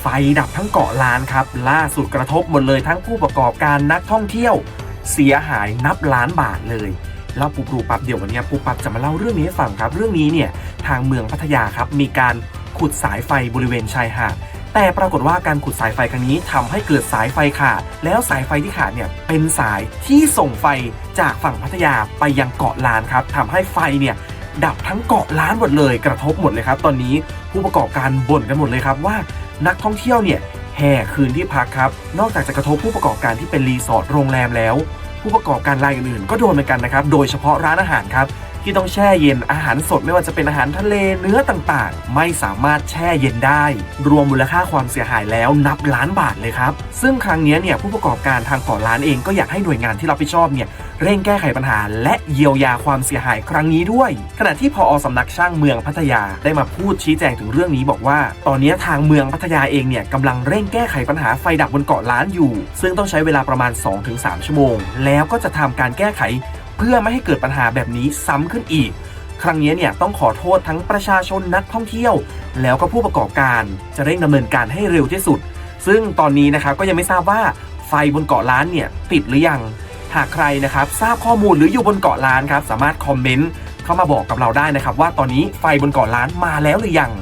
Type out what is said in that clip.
ไฟดับทั้งเกาะล้านครับ ล่าสุดกระทบหมดเลยทั้งผู้ประกอบการนักท่องเที่ยว เสียหายนับล้านบาทเลยแล้วปูปูปับเดี๋ยววันนี้ปูปับจะมาเล่าเรื่องนี้ให้ฟังครับเรื่องนี้เนี่ยทางเมืองพัทยาครับมีการขุดสายไฟบริเวณชายหาดแต่ปรากฏว่าการขุดสายไฟครั้งนี้ทำให้เกิดสายไฟขาด แล้วสายไฟที่ขาดเนี่ยเป็นสายที่ส่งไฟจากฝั่งพัทยาไปยังเกาะล้านครับทำให้ไฟเนี่ยดับทั้งเกาะล้านหมดเลย กระทบหมดเลยครับ ตอนนี้ผู้ประกอบการบ่นกันหมดเลยครับว่า นักท่องเที่ยวเนี่ยแห่คืนที่พักครับ นอกจากจะกระทบผู้ประกอบการที่เป็นรีสอร์ทโรงแรมแล้ว ผู้ประกอบการรายอื่นๆก็โดนเหมือนกันนะครับ โดยเฉพาะร้านอาหารครับที่ต้องแช่เย็นอาหารสดไม่ว่าจะเป็นอาหารทะเลเนื้อต่างๆ ไม่สามารถแช่เย็นได้ รวมมูลค่าความเสียหายแล้วนับล้านบาทเลยครับ ซึ่งครั้งนี้เนี่ยผู้ประกอบการทางเกาะล้านเองก็อยากให้หน่วยงานที่รับผิดชอบเนี่ยเร่งแก้ไขปัญหา และเยียวยาความเสียหายครั้งนี้ด้วย ขณะที่พออสำนักช่างเมืองพัทยาได้มาพูดชี้แจงถึงเรื่องนี้บอกว่า ตอนนี้ทางเมืองพัทยาเองเนี่ยกำลังเร่งแก้ไขปัญหาไฟดับบนเกาะล้านอยู่ ซึ่งต้องใช้เวลาประมาณ 2-3 ชั่วโมง แล้วก็จะทำการแก้ไข เพื่อไม่ให้เกิดปัญหาแบบนี้ซ้ำขึ้นอีก ครั้งนี้เนี่ยต้องขอโทษทั้งประชาชนนักท่องเที่ยว แล้วก็ผู้ประกอบการจะเร่งดำเนินการให้เร็วที่สุด ซึ่งตอนนี้นะครับก็ยังไม่ทราบว่าไฟบนเกาะล้านเนี่ยติดหรือยัง หากใครนะครับทราบข้อมูลหรืออยู่บนเกาะล้านครับสามารถคอมเมนต์เข้ามาบอกกับเราได้นะครับว่าตอนนี้ไฟบนเกาะล้านมาแล้วหรือยัง